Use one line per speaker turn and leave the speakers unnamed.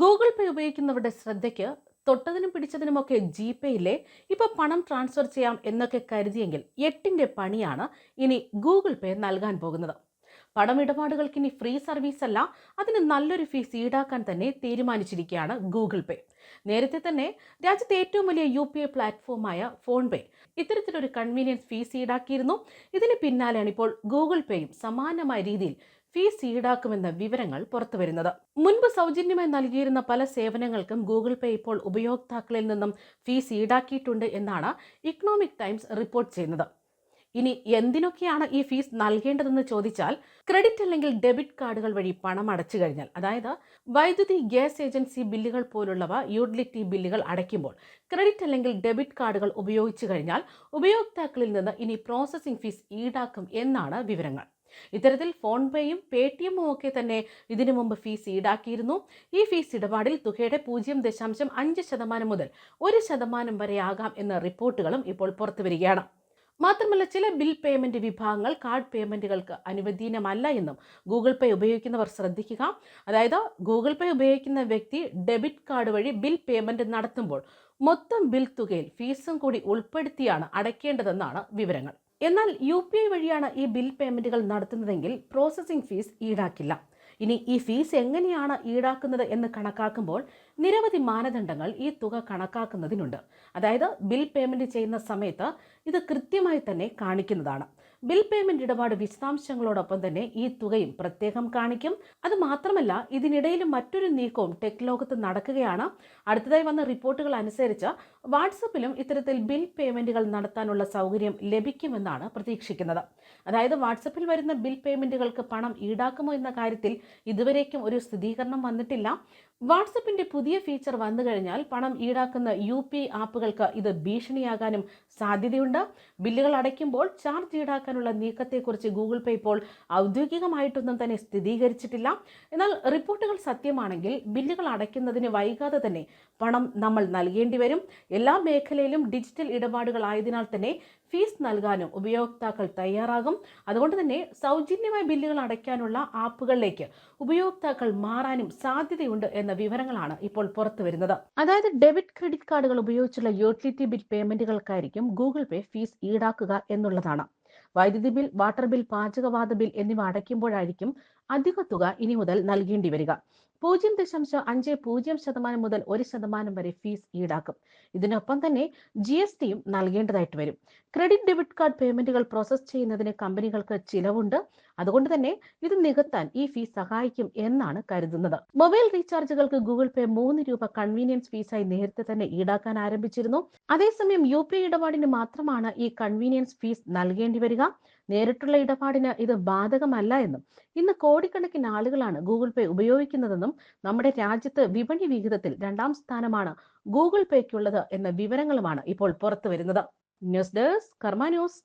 Google പേ ഉപയോഗിക്കുന്നവരുടെ ശ്രദ്ധയ്ക്ക് തൊട്ടതിനും പിടിച്ചതിനുമൊക്കെ G പേയിലെ ഇപ്പൊ പണം ട്രാൻസ്ഫർ ചെയ്യാം എന്നൊക്കെ കരുതിയെങ്കിൽ എട്ടിന്റെ പണിയാണ് ഇനി ഗൂഗിൾ പേ നൽകാൻ പോകുന്നത്. പണമിടപാടുകൾക്ക് ഇനി ഫ്രീ സർവീസ് അല്ല അതിന് നല്ലൊരു ഫീസ് ഈടാക്കാൻ തന്നെ തീരുമാനിച്ചിരിക്കുകയാണ് ഗൂഗിൾ പേ നേരത്തെ തന്നെ രാജ്യത്തെ ഏറ്റവും വലിയ യു പി ഐ പ്ലാറ്റ്ഫോമായ ഫോൺ പേ ഇത്തരത്തിലൊരു കൺവീനിയൻസ് ഫീസ് ഈടാക്കിയിരുന്നു. ഇതിന് പിന്നാലെയാണ് ഇപ്പോൾ ഗൂഗിൾ പേയും സമാനമായ രീതിയിൽ ഫീസ് ഈടാക്കുമെന്ന വിവരങ്ങൾ പുറത്തുവരുന്നത്. മുൻപ് സൗജന്യമായി നൽകിയിരുന്ന പല സേവനങ്ങൾക്കും ഗൂഗിൾ പേ ഇപ്പോൾ ഉപയോക്താക്കളിൽ നിന്നും ഫീസ് ഈടാക്കിയിട്ടുണ്ട് എന്നാണ് ഇക്കണോമിക് ടൈംസ് റിപ്പോർട്ട് ചെയ്യുന്നത്. ഇനി എന്തിനൊക്കെയാണ് ഈ ഫീസ് നൽകേണ്ടതെന്ന് ചോദിച്ചാൽ ക്രെഡിറ്റ് അല്ലെങ്കിൽ ഡെബിറ്റ് കാർഡുകൾ വഴി പണം അടച്ചു കഴിഞ്ഞാൽ അതായത് വൈദ്യുതി ഗ്യാസ് ഏജൻസി ബില്ലുകൾ പോലുള്ളവ യൂട്ടിലിറ്റി ബില്ലുകൾ അടയ്ക്കുമ്പോൾ ക്രെഡിറ്റ് അല്ലെങ്കിൽ ഡെബിറ്റ് കാർഡുകൾ ഉപയോഗിച്ചു കഴിഞ്ഞാൽ ഉപയോക്താക്കളിൽ നിന്ന് ഇനി പ്രോസസ്സിംഗ് ഫീസ് ഈടാക്കും എന്നാണ് വിവരങ്ങൾ. ഇത്തരത്തിൽ ഫോൺ പേയും പേ ടി എമ്മും ഒക്കെ തന്നെ ഇതിനു മുമ്പ് ഫീസ് ഈടാക്കിയിരുന്നു. ഈ ഫീസ് ഇടപാടിൽ തുകയുടെ പൂജ്യം ദശാംശം അഞ്ച് ശതമാനം മുതൽ ഒരു ശതമാനം വരെ ആകാം എന്ന റിപ്പോർട്ടുകളും ഇപ്പോൾ പുറത്തുവരികയാണ് മാത്രമല്ല ചില ബിൽ പേയ്മെന്റ് വിഭാഗങ്ങൾ കാർഡ് പേയ്മെന്റുകൾക്ക് അനുവദീനമല്ല എന്നും ഗൂഗിൾ പേ ഉപയോഗിക്കുന്നവർ ശ്രദ്ധിക്കുക. അതായത് ഗൂഗിൾ പേ ഉപയോഗിക്കുന്ന വ്യക്തി ഡെബിറ്റ് കാർഡ് വഴി ബിൽ പേയ്മെന്റ് നടത്തുമ്പോൾ മൊത്തം ബിൽ തുകയിൽ ഫീസും കൂടി ഉൾപ്പെടുത്തിയാണ് അടയ്ക്കേണ്ടതെന്നാണ് വിവരങ്ങൾ. എന്നാൽ യു പി ഐ വഴിയാണ് ഈ ബിൽ പേയ്മെന്റുകൾ നടത്തുന്നതെങ്കിൽ പ്രോസസ്സിംഗ് ഫീസ് ഈടാക്കില്ല. ഇനി ഈ ഫീസ് എങ്ങനെയാണ് ഈടാക്കുന്നത് എന്ന് കണക്കാക്കുമ്പോൾ നിരവധി മാനദണ്ഡങ്ങൾ ഈ തുക കണക്കാക്കുന്നതിനുണ്ട്. അതായത് ബിൽ പേയ്മെന്റ് ചെയ്യുന്ന സമയത്ത് ഇത് കൃത്യമായി തന്നെ കാണിക്കുന്നതാണ്. ബിൽ പേയ്മെന്റ് ഇടപാട് വിശദാംശങ്ങളോടൊപ്പം തന്നെ ഈ തുകയും പ്രത്യേകം കാണിക്കും. അത് മാത്രമല്ല ഇതിനിടയിലും മറ്റൊരു നീക്കവും ടെക് ലോകത്ത് നടക്കുകയാണ്. അടുത്തതായി വന്ന റിപ്പോർട്ടുകൾ അനുസരിച്ച് വാട്സപ്പിലും ഇത്തരത്തിൽ ബിൽ പേയ്മെന്റുകൾ നടത്താനുള്ള സൗകര്യം ലഭിക്കുമെന്നാണ് പ്രതീക്ഷിക്കുന്നത്. അതായത് വാട്സപ്പിൽ വരുന്ന ബിൽ പേയ്മെന്റുകൾക്ക് പണം ഈടാക്കുമോ എന്ന കാര്യത്തിൽ ഇതുവരേക്കും ഒരു സ്ഥിരീകരണം വന്നിട്ടില്ല. വാട്സപ്പിന്റെ പുതിയ ഫീച്ചർ വന്നു കഴിഞ്ഞാൽ പണം ഈടാക്കുന്ന യു പി ആപ്പുകൾക്ക് ഇത് ഭീഷണിയാകാനും സാധ്യതയുണ്ട്. ബില്ലുകൾ അടയ്ക്കുമ്പോൾ ചാർജ് ഈടാക്കാനുള്ള നീക്കത്തെക്കുറിച്ച് ഗൂഗിൾ പേ ഇപ്പോൾ ഔദ്യോഗികമായിട്ടൊന്നും തന്നെ സ്ഥിരീകരിച്ചിട്ടില്ല. എന്നാൽ റിപ്പോർട്ടുകൾ സത്യമാണെങ്കിൽ ബില്ലുകൾ അടയ്ക്കുന്നതിന് വൈകാതെ തന്നെ പണം നമ്മൾ നൽകേണ്ടി വരും. എല്ലാ മേഖലയിലും ഡിജിറ്റൽ ഇടപാടുകൾ ആയതിനാൽ തന്നെ ഫീസ് നൽകാനും ഉപയോക്താക്കൾ തയ്യാറാകും. അതുകൊണ്ട് തന്നെ സൗജന്യമായ ബില്ലുകൾ അടയ്ക്കാനുള്ള ആപ്പുകളിലേക്ക് ഉപയോക്താക്കൾ മാറാനും സാധ്യതയുണ്ട് എന്ന വിവരങ്ങളാണ് ഇപ്പോൾ പുറത്തു വരുന്നത്. അതായത് ഡെബിറ്റ് ക്രെഡിറ്റ് കാർഡുകൾ ഉപയോഗിച്ചുള്ള യൂട്ടിലിറ്റി ബിൽ പേയ്മെന്റുകൾക്കായിരിക്കും ഗൂഗിൾ പേ ഫീസ് ഈടാക്കുക എന്നുള്ളതാണ്. വൈദ്യുതി ബിൽ വാട്ടർ ബിൽ പാചകവാത ബിൽ എന്നിവ അടയ്ക്കുമ്പോഴായിരിക്കും അധിക തുക ഇനി മുതൽ നൽകേണ്ടി വരിക. പൂജ്യം ദശാംശം അഞ്ച് പൂജ്യം ശതമാനം മുതൽ ഒരു ശതമാനം വരെ ഫീസ് ഈടാക്കും. ഇതിനൊപ്പം തന്നെ ജി എസ് ടിയും നൽകേണ്ടതായിട്ട് വരും. ക്രെഡിറ്റ് ഡെബിറ്റ് കാർഡ് പേയ്മെന്റുകൾ പ്രോസസ് ചെയ്യുന്നതിന് കമ്പനികൾക്ക് ചിലവുണ്ട്. അതുകൊണ്ട് തന്നെ ഇത് നികത്താൻ ഈ ഫീസ് സഹായിക്കും എന്നാണ് കരുതുന്നത്. മൊബൈൽ റീചാർജുകൾക്ക് ഗൂഗിൾ പേ മൂന്ന് രൂപ കൺവീനിയൻസ് ഫീസായി നേരത്തെ തന്നെ ഈടാക്കാൻ ആരംഭിച്ചിരുന്നു. അതേസമയം യു പി ഇടപാടിന് മാത്രമാണ് ഈ കൺവീനിയൻസ് ഫീസ് നൽകേണ്ടി വരിക. നേരിട്ടുള്ള ഇടപാടിന് ഇത് ബാധകമല്ല എന്നും. ഇന്ന് കോടിക്കണക്കിന് ആളുകളാണ് ഗൂഗിൾ പേ ഉപയോഗിക്കുന്നതെന്നും നമ്മുടെ രാജ്യത്ത് വിപണി വിഹിതത്തിൽ രണ്ടാം സ്ഥാനമാണ് ഗൂഗിൾ പേക്കുള്ളത് എന്ന വിവരങ്ങളുമാണ് ഇപ്പോൾ പുറത്തു വരുന്നത് ന്യൂസ് ഡെസ്ക് കർമ്മ ന്യൂസ്.